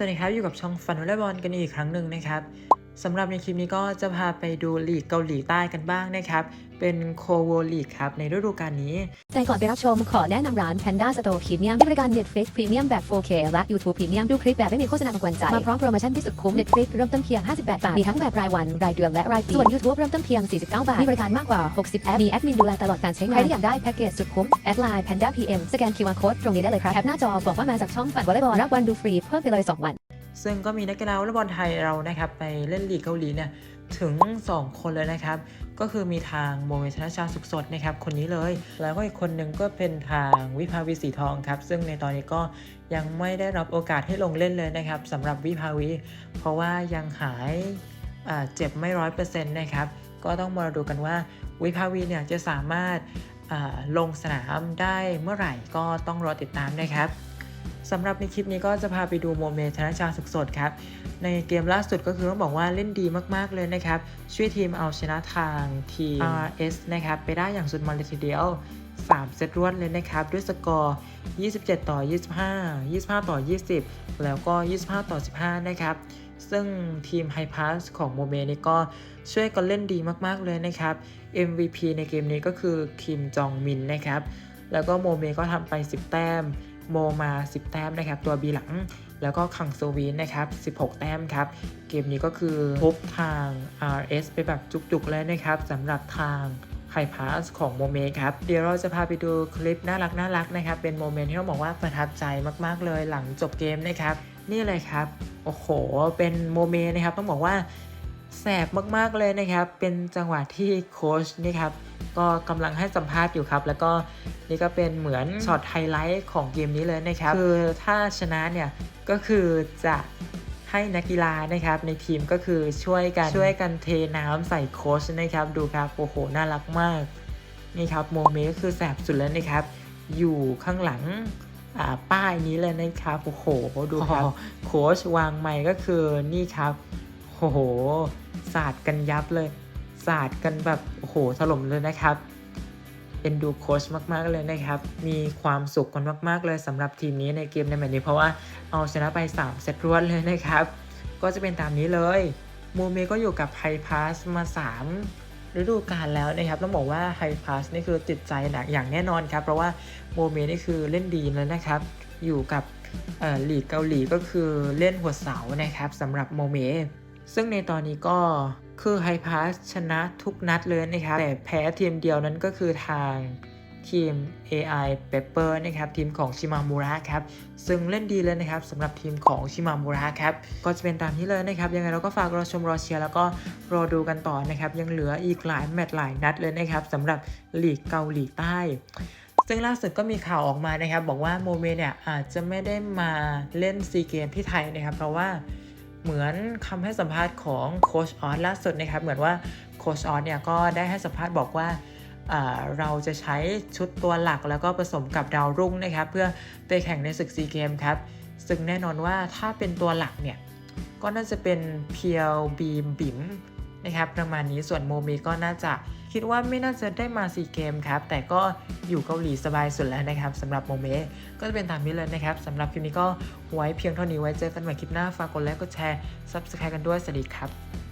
สวัสดีครับอยู่กับช่องฟันวอลเลย์บอลกันอีกครั้งหนึ่งนะครับสำหรับในคลิปนี้ก็จะพาไปดูลีกเกาหลีใต้กันบ้างนะครับ เป็นโคโวลีกครับในฤดูกาลนี้ แต่ก่อนไปรับชมขอแนะนำร้าน Panda Store Premium ที่บริการ Netflix Premium แบบ 4K และ YouTube Premium ดูคลิปแบบไม่มีโฆษณามากวนใจ มาพร้อมโปรโมชั่นที่สุดคุ้ม Netflix เริ่มต้นเพียง 58 บาท มีทั้งแบบรายวัน รายเดือนและรายปี ส่วน YouTube เริ่มต้นเพียง 49 บาท มีบริการมากกว่า 60 แอป มีแอดมินดูแลตลอดการใช้งาน ใครที่อยากได้แพ็กเกจสุดคุ้ม แอดไลน์ Panda PM สแกน QR Code ตรงนี้ได้เลยครับแคปหน้าจอบอกว่ามาจากช่องฝันวอลเลย์บอลรับวันดูฟรีเพิ่มไปเลย 2 วันซึ่งก็มีนักกีฬาวอลเลย์บอลไทยเรานะครับไปเล่นลีกเกาหลีเนี่ย ถึง 2 คนเลยนะครับ ก็คือมีทางโมเมชนะชาสุขสดนะครับคนนี้เลย แล้วก็อีกคนหนึ่งก็เป็นทางวิภาวีสีทองครับ ซึ่งในตอนนี้ก็ยังไม่ได้รับโอกาสให้ลงเล่นเลยนะครับสำหรับวิภาวี เพราะว่ายังหายเจ็บไม่ร้อยเปอร์เซ็นต์นะครับ ก็ต้องมาดูกันว่าวิภาวีเนี่ยจะสามารถลงสนามได้เมื่อไหร่ก็ต้องรอติดตามนะครับ สำหรับในคลิปนี้ก็จะพาไปดูโมเมชนะชาสุขสดครับ ในเกมล่าสุดก็คือต้องบอกว่าเล่นดีมากๆเลยนะครับ ช่วยทีมเอาชนะทางทีม RS นะครับ ไปได้อย่างสุดมันเลยทีเดียว 3 เซตรวดเลยนะครับ ด้วยสกอร์ 27 ต่อ 25 25 ต่อ 20 แล้วก็ 25 ต่อ 15 นะครับ ซึ่งทีมไฮพาสของโมเมนี่ก็ช่วยกันเล่นดีมากๆเลยนะครับ MVP ในเกมนี้ก็คือคิมจองมินนะครับ แล้วก็โมเมก็ทำไป 10 แต้ม โมมา 10 แต้มนะครับตัวบีหลัง แล้วก็คังโซวีนนะครับ 16 แต้มครับ เกมนี้ก็คือทุบทาง RS ไปแบบจุกๆเลยนะครับสำหรับทางไฮพาสของโมเมครับ เดี๋ยวเราจะพาไปดูคลิปน่ารักน่ารักนะครับ เป็นโมเมนต์ที่ต้องบอกว่าประทับใจมากๆเลยหลังจบเกมนะครับ นี่เลยครับ โอ้โห เป็นโมเมนต์นะครับ ต้องบอกว่า แสบมากๆเลยนะครับ เป็นจังหวะที่โค้ชนี่ครับก็กำลังให้สัมภาษณ์อยู่ครับ แล้วก็นี่ก็เป็นเหมือนช็อตไฮไลท์ของเกมนี้เลยนะครับ คือถ้าชนะเนี่ยก็คือจะให้นักกีฬานะครับในทีมก็คือช่วยกันช่วยกันเทน้ำใส่โค้ชนะครับ ดูครับโอ้โหน่ารักมากนี่ครับโมเมก็คือแสบสุดแล้วนะครับ อยู่ข้างหลังอ่าป้ายนี้เลยนะครับโอ้โหดูครับโค้ชวางไม้ก็คือนี่ครับ โอ้โห สาดกันยับเลย สาดกันแบบโอ้โหถล่มเลยนะครับเป็นดูโค้ชมากๆเลยนะครับ มีความสุขกันมากๆเลยสำหรับทีมนี้ในเกมในแมตช์นี้เพราะว่าเอาชนะไป 3 เซตรวดเลยนะครับ ก็จะเป็นตามนี้เลยโมเมก็อยู่กับไฮพาสมา 3ฤดูกาลแล้วนะครับต้องบอกว่าไฮพาสนี่คือติดใจหนักอย่างแน่นอนครับ เพราะว่าโมเมนี่คือเล่นดีแล้วนะครับ อยู่กับเอ่อลีกเกาหลีก็คือเล่นหัวเสานะครับสำหรับโมเม ซึ่งในตอนนี้ก็คือไฮพาสชนะทุกนัดเลยนะครับ แต่แพ้ทีมเดียวนั้นก็คือทางทีม AI Pepper นะครับทีมของชิมามูระครับซึ่งเล่นดีเลยนะครับสำหรับทีมของชิมามูระครับก็จะเป็นตามนี้เลยนะครับ ยังไงเราก็ฝากรอชมรอเชียร์แล้วก็รอดูกันต่อนะครับ ยังเหลืออีกหลายแมตช์หลายนัดเลยนะครับสำหรับลีกเกาหลีใต้ ซึ่งล่าสุดก็มีข่าวออกมานะครับ บอกว่าโมเมเนี่ยอาจจะไม่ได้มาเล่นซีเกมที่ไทยนะครับ เพราะว่า เหมือนคำให้สัมภาษณ์ของโคชออสล่าสุดนะครับ เหมือนว่าโคชออสเนี่ยก็ได้ให้สัมภาษณ์บอกว่าอ่าเราจะใช้ชุดตัวหลักแล้วก็ผสมกับดาวรุ่งนะครับ เพื่อไปแข่งในศึกซีเกมครับ ซึ่งแน่นอนว่าถ้าเป็นตัวหลักเนี่ย ก็น่าจะเป็นเพียวบีมบิม นะครับ ประมาณนี้ส่วนโมเมก็น่าจะคิดว่าไม่น่าจะได้มาซีเกมครับ แต่ก็อยู่เกาหลีสบายสุดแล้วนะครับสำหรับโมเมก็จะเป็นตามนี้เลยนะครับสำหรับคลิปนี้ก็ไว้เพียงเท่านี้ไว้เจอกันใหม่คลิปหน้าฝากกดไลค์กดแชร์ซับสไครต์กันด้วยสวัสดีครับ